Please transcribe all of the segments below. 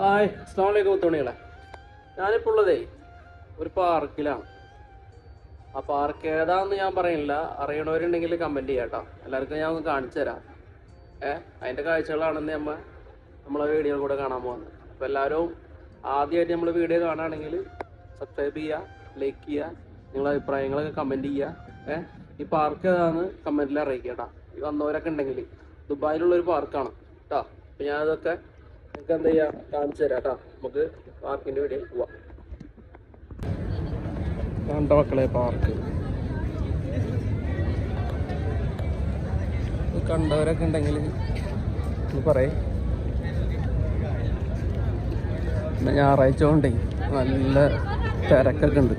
Hi അസ്ലാമലൈക്കും മുത്തോണികളെ ഞാനിപ്പോൾ ഉള്ളതേ ഒരു പാർക്കിലാണ്. ആ പാർക്ക് ഏതാന്ന് ഞാൻ പറയുന്നില്ല അറിയണവരുണ്ടെങ്കിൽ കമന്റ് ചെയ്യാട്ടോ എല്ലാവർക്കും ഞാൻ ഒന്ന് കാണിച്ചു തരാം. ഏ അതിന്റെ കാഴ്ചകളാണെന്ന് നമ്മൾ നമ്മളെ വീഡിയോ കൂടെ കാണാൻ പോകുന്നത് അപ്പോൾ എല്ലാവരും ആദ്യമായിട്ട് നമ്മൾ വീഡിയോ കാണുകയാണെങ്കിൽ സബ്സ്ക്രൈബ് ചെയ്യുക ലൈക്ക് ചെയ്യുക നിങ്ങളുടെ അഭിപ്രായങ്ങളൊക്കെ കമന്റ് ചെയ്യുക. ഏ ഈ പാർക്ക് ഏതാണെന്ന് കമന്റിൽ അറിയിക്കുക കേട്ടോ. ഈ വന്നവരൊക്കെ ഉണ്ടെങ്കിൽ ദുബായിലുള്ളൊരു പാർക്കാണ് കേട്ടോ. അപ്പോൾ ഞാനതൊക്കെ നിങ്ങൾക്ക് എന്താ ചെയ്യാം കാണിച്ചു തരാം കേട്ടോ നമുക്ക് പാർക്കിന്റെ വീട്ടിൽ പോവാം. കണ്ട മക്കളെ പാർക്ക്. കണ്ടവരൊക്കെ ഉണ്ടെങ്കിൽ പറയേ. പിന്നെ ഞായറാഴ്ച കൊണ്ടേ നല്ല തിരക്കൊക്കെ ഉണ്ട്.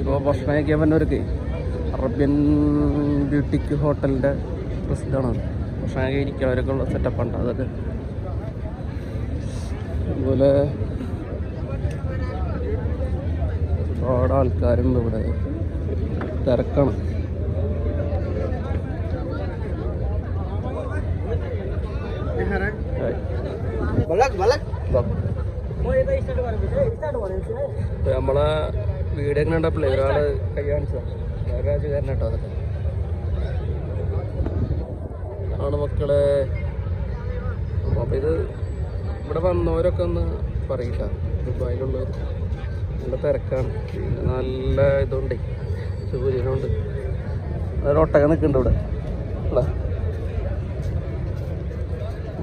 ഇപ്പോൾ ഭക്ഷണം കഴിക്കാൻ പറ്റുന്നവർക്ക് അറബ്യൻ ബ്യൂട്ടിക്ക് ഹോട്ടലിന്റെ പ്രസിദ്ധമാണ് ഭക്ഷണം ഇരിക്കുന്നവരൊക്കെ ഉള്ള സെറ്റപ്പ് ഉണ്ട് അതൊക്കെ അതുപോലെ ഒരുപാട് ആൾക്കാരുണ്ട് ഇവിടെ. തിരക്കണം. നമ്മളെ വീഡിയോ കണ്ടപ്പോഴേ ഒരാൾ കൈ കാണിച്ചതാ. വേറെ രാജുകാരൻ കേട്ടോ അതൊക്കെ. ആണ് മക്കളെ. അപ്പൊ ഇത് ഇവിടെ വന്നവരൊക്കെ ഒന്ന് പറയില്ല. ദുബായിലുള്ളവർ നല്ല തിരക്കാണ്. നല്ല ഇതുണ്ട്. സൂര്യനുണ്ട് അതൊരു ഒട്ടക നിൽക്കുന്നുണ്ട് ഇവിടെ. ഇവിടെ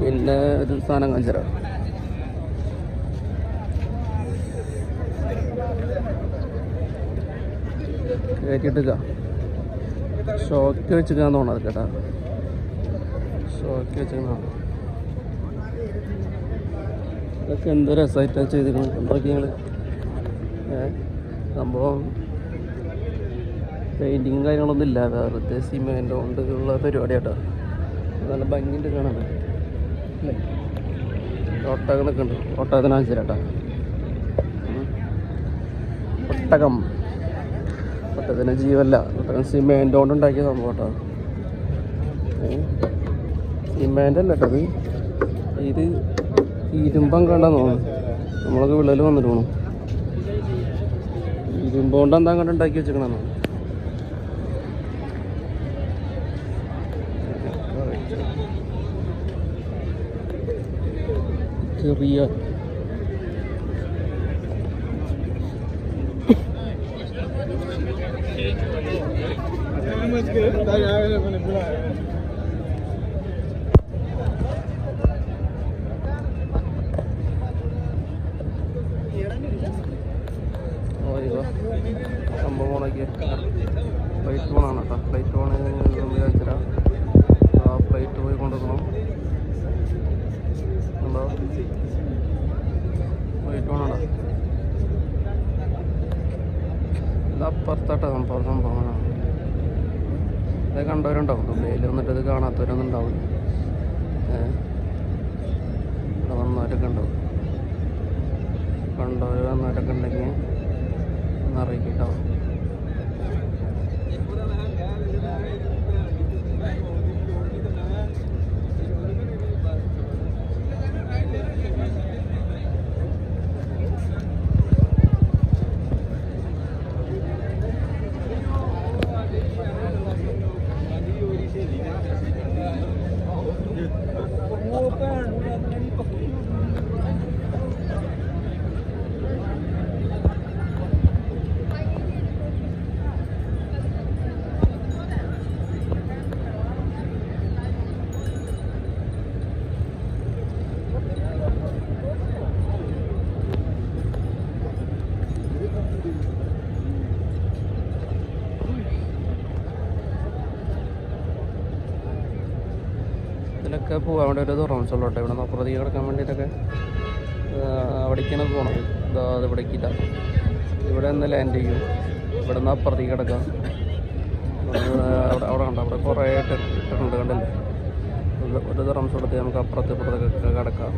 പിന്നെ ഒരു സാധനം കാണിച്ചരാം കയറ്റിട്ടില്ല ഷോക്ക് വെച്ചിട്ടാന്ന് തോന്നുന്നത് കേട്ടാ. ഷോക്ക് വെച്ചിട്ടാണ് ഇതൊക്കെ എന്ത് രസമായിട്ടാണ് ചെയ്തിരിക്കുന്നത്. എന്തൊക്കെ ഞങ്ങൾ സംഭവം പെയിന്റിങ്ങും കാര്യങ്ങളൊന്നും ഇല്ല വെറുതെ സിമെന്റ് കൊണ്ട് ഉള്ള പരിപാടിയാട്ടോ നല്ല ഭംഗിയുണ്ട് കാണാൻ. അല്ലേ? ഒട്ടകങ്ങളൊക്കെ ഉണ്ട്. തരാട്ടാ ഒട്ടകം. ഒട്ടകത്തിന് ജീവല്ല. ഒട്ടകം സിമെന്റ് കൊണ്ട് ഉണ്ടാക്കിയ സംഭവം കേട്ടോ സിമെന്റ് അല്ല കേട്ടോ ഇത് ഇരുമ്പം കണ്ടെന്ന് തോന്നുന്നു. നമ്മളൊക്കെ വിള്ളൽ വന്നിട്ട് പോകണം ഇരുമ്പ് കൊണ്ട് എന്താ കണ്ട് ഉണ്ടാക്കി വെച്ചേക്കണെന്ന് ചെറിയ ഓ, ഇതോ. സംഭവം ഓണാക്കി ഫ്ലൈറ്റ് ഓണാണ് കേട്ടോ. ഫ്ലൈറ്റ് ഓൺ ആ ഫ്ലൈറ്റ് പോയി കൊണ്ടുവരണം. ഉണ്ടോ ഫ്ലൈറ്റ് ഓണാണ് ഇത് അപ്പുറത്താട്ടോ സംഭവം സംഭവമാണ് ഇത് കണ്ടവരുണ്ടാവും. ദുബൈയിൽ വന്നിട്ട് ഇത് കാണാത്തവരൊന്നും ഉണ്ടാവും ഇവിടെ വന്നവരൊക്കെ ഉണ്ടാവും. കണ്ടവർ വന്നവരൊക്കെ ഉണ്ടെങ്കിൽ ഒന്ന് അറിയിക്കട്ടോ. ഇതിലൊക്കെ പോകാൻ വേണ്ടി ഒരു തുറമുസ് ഉള്ളൂ ഇവിടെ നിന്ന് അപ്പുറത്തേക്ക് കിടക്കാൻ വേണ്ടിയിട്ടൊക്കെ അവിടേക്കാണ് പോകണം ഇതാ അത് ഇവിടേക്കില്ല ഇവിടെ നിന്ന് ലാൻഡ് ചെയ്യും. ഇവിടെ നിന്ന് അപ്പുറത്തേക്ക് കിടക്കാം. അവിടെ അവിടെ കണ്ടോ? അവിടെ കുറേ ഇട്ടിട്ടുണ്ട് കണ്ടില്ലേ? ഒരു- തുറമുസ് കൊടുത്ത് നമുക്ക് അപ്പുറത്ത് ഇപ്പുറത്തൊക്കെ കിടക്കാം.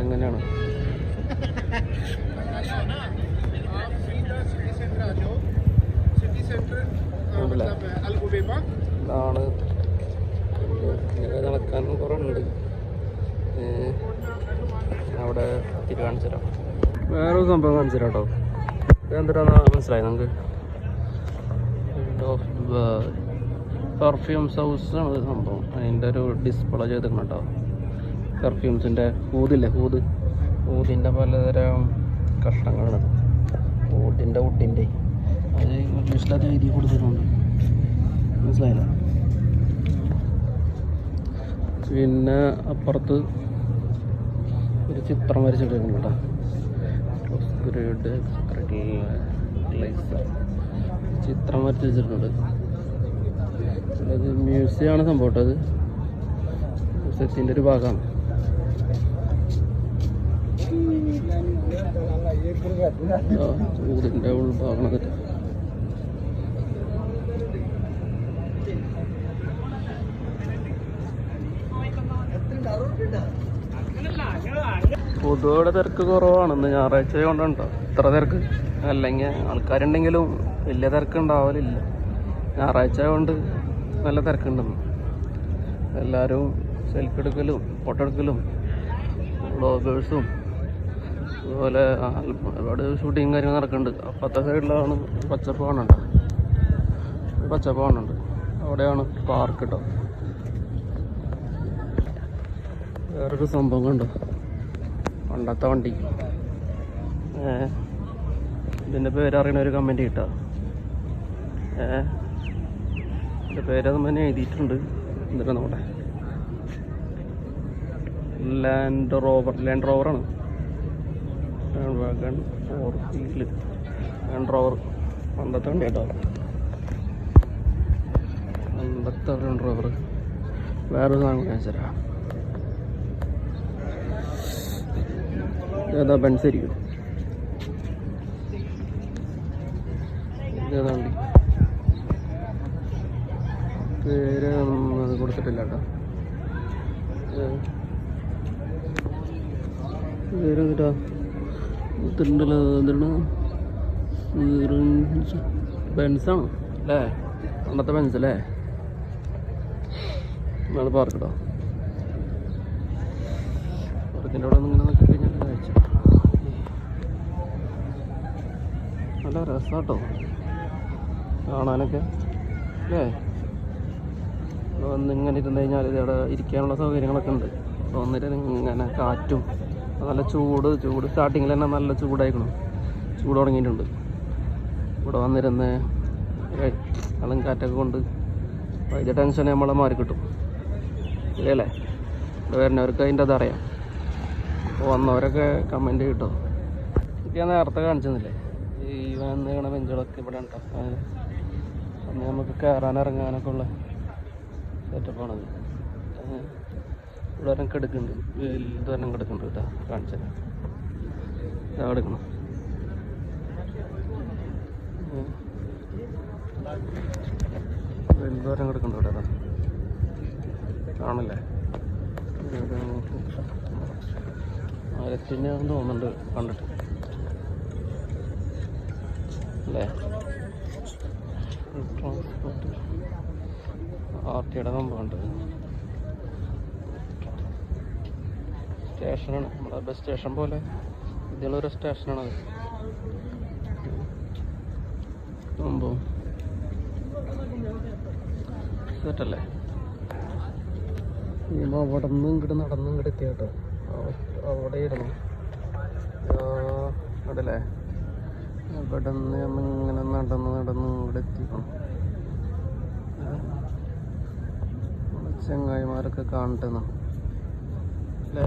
എങ്ങനെയാണ് ആണ് ഇതാണ് നടക്കാനും കുറേ ഉണ്ട് ഏ, അവിടെ തിരി കാണിച്ചു തരാം. വേറൊരു സംഭവം കാണിച്ചു തരാം കേട്ടോ. മനസ്സിലായി നമുക്ക് പെർഫ്യൂംസ് ഹൗസ് ആണ് സംഭവം. അതിന്റെ ഒരു ഡിസ്പ്ലേ ചെയ്തിരുന്നു കേട്ടോ. പെർഫ്യൂംസിന്റെ ഹൂതില്ലേ ഹൂത്? ഹൂതിന്റെ പലതരം കഷ്ണങ്ങളാണ്. ഊട്ടിന്റെ വുഡിന്റെ അത് ഇംഗ്ലീഷിലത് എഴുതി കൊടുത്തിട്ടുണ്ട്. മനസ്സിലായില്ല? പിന്നെ അപ്പുറത്ത് ഒരു ചിത്രം വരച്ചിട്ടുണ്ട് കേട്ടോ. ഗ്രേഡ് ചിത്രം വരച്ച് വെച്ചിട്ടുണ്ട്. അത് മ്യൂസിയമാണ് സംഭവം അത്. മ്യൂസിയത്തിന്റെ ഒരു ഭാഗമാണ്. ആ, ചൂടിന്റെ ഉൾഭാഗമാണ് അതൊക്കെ പൊതുവെ തിരക്ക് കുറവാണ് ഇന്ന് ഞായറാഴ്ച കൊണ്ടുണ്ടോ ഇത്ര തിരക്ക്. അല്ലെങ്കിൽ ആൾക്കാരുണ്ടെങ്കിലും വലിയ തിരക്ക് ഉണ്ടാവലില്ല. ഞായറാഴ്ച കൊണ്ട് നല്ല തിരക്കുണ്ടെന്ന്. എല്ലാവരും സെൽഫി എടുക്കലും ഫോട്ടോ എടുക്കലും ബ്ലോഗേഴ്സും അതുപോലെ ഒരുപാട് ഷൂട്ടിങ് കാര്യങ്ങൾ നടക്കുന്നുണ്ട് അപ്പുറത്തെ സൈഡിലാണ് പച്ചപ്പ് കാണുന്നുണ്ട് പച്ചപ്പ് കാണുന്നുണ്ട് അവിടെയാണ് പാർക്ക് കേട്ടോ വേറൊരു സംഭവം കണ്ടോ? പണ്ടത്തെ വണ്ടി ഇതിന്റെ പേര് അറിയണ ഒരു കമന്റ് കിട്ടാ? ഏ? ഇതിന്റെ പേര് തന്നെ എഴുതിയിട്ടുണ്ട്. എന്നിട്ട് നോട്ടെ Land rover land റോവറാണ് wagon four wheel Land Rover പണ്ടത്തെ വണ്ടി കേട്ടോ. പണ്ടത്തെ ലാൻഡ് റോവർ വേറൊരു സാധനം കാണിച്ചു തരാം. ഏതാ ബെൻസായിരിക്കും ഏതാ വണ്ടി? പേര് അത് കൊടുത്തിട്ടില്ല കേട്ടോ. പേര് എന്നിട്ടാ ഇതിണ്ടല്ലോ എന്താണ്? ബെൻസാണ് അല്ലേ? അന്നത്തെ ബെൻസ് അല്ലേ? നാളെ പാർക്കട്ടോ പാർക്കിന്റെ അവിടെ ഇങ്ങനെ നോക്കി കഴിഞ്ഞാൽ കാഴ്ച നല്ല രസാട്ടോ. കാണാനൊക്കെ. അല്ലേ? വന്നിങ്ങനെ ഇരുന്ന് കഴിഞ്ഞാൽ ഇവിടെ ഇരിക്കാനുള്ള സൗകര്യങ്ങളൊക്കെ ഉണ്ട്. വന്നിട്ട് ഇങ്ങനെ കാറ്റും നല്ല ചൂട് ചൂട് സ്റ്റാർട്ടിങ്ങിൽ തന്നെ നല്ല ചൂടായിക്കണം ചൂട് തുടങ്ങിയിട്ടുണ്ട്. ഇവിടെ വന്നിരുന്ന് ഇളം കാറ്റൊക്കെ കൊണ്ട് അതിന്റെ ടെൻഷൻ നമ്മളെ മാറി കിട്ടും. ഇല്ലേ ഇവിടെ വരുന്നവർക്ക് അതിന്റെ അതറിയാം വന്നവരൊക്കെ കമന്റ് കിട്ടും. ഞാൻ നേരത്തെ കാണിച്ചെന്നില്ലേ? ഈ വന്നിരിക്കണ ബെഞ്ചുകളൊക്കെ ഇവിടെ ഉണ്ടോ അന്ന് നമുക്ക് കയറാൻ ഇറങ്ങാനൊക്കെ ഉള്ള സെറ്റപ്പാണത് ഇവിടെ ഒരെണ്ണം കിടക്കുന്നുണ്ട്. വലുതൊരെണ്ണം കിടക്കുന്നുണ്ട് കേട്ടോ. കാണിച്ചാൽ ഇതാ കിടക്കണം. വലുതൊരെണ്ണം കിടക്കുന്നുണ്ട് കേട്ടോ. കാണില്ലേ ആയിരത്തിനാന്ന് തോന്നുന്നുണ്ട് കണ്ടിട്ട്. അല്ലേ? ട്രാൻസ്പോർട്ട് ആർ ടിയുടെ നമ്പറുണ്ട് സ്റ്റേഷനാണ് നമ്മുടെ ബസ് സ്റ്റേഷൻ പോലെ. ഇതിലൊരു സ്റ്റേഷനാണത്. സംഭവം സെറ്റല്ലേ ഇനിയിപ്പോൾ അവിടെ നിന്ന് ഇങ്ങോട്ട് നടന്ന് ഇങ്ങോട്ട് എത്തിയ കേട്ടോ അവിടെ ഇവിടെ നിന്ന് ഇങ്ങനെ നടന്ന് നടന്ന് ഇവിടെ എത്തിക്കണം ചങ്ങായിമാരൊക്കെ കാണട്ടെന്നാ. അല്ലേ?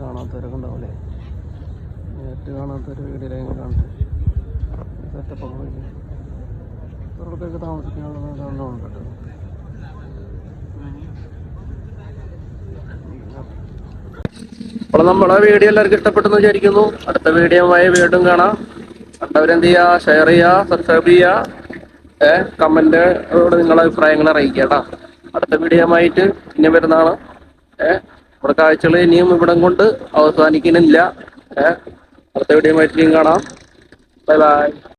കാണാത്തവരൊക്കെ ഉണ്ടാവില്ലേ നേരിട്ട് കാണാത്തൊരു വീടിലേക്ക് കാണട്ടെ. സെറ്റപ്പൊക്കെ ഇവർക്കൊക്കെ താമസിക്കാനുള്ള ഇതുണ്ട് കേട്ടോ അപ്പോൾ നമ്മളെ വീഡിയോ എല്ലാവർക്കും ഇഷ്ടപ്പെട്ടെന്ന് വിചാരിക്കുന്നു. അടുത്ത വീഡിയോമായി വീണ്ടും കാണാം. കണ്ടവരെന്ത് ചെയ്യുക ഷെയർ ചെയ്യുക സബ്സ്ക്രൈബ് ചെയ്യുക ഏഹ് കമന്റ് നിങ്ങളുടെ അഭിപ്രായങ്ങൾ അറിയിക്കുക കേട്ടോ. അടുത്ത വീഡിയോമായിട്ട് ഇനി വരുന്നതാണ്. ഏഹ് നമ്മുടെ കാഴ്ചകൾ ഇനിയും ഇവിടം കൊണ്ട് അവസാനിക്കുന്നില്ല. ഏഹ് അടുത്ത വീഡിയോമായിട്ട് ഇനിയും കാണാം. Bye bye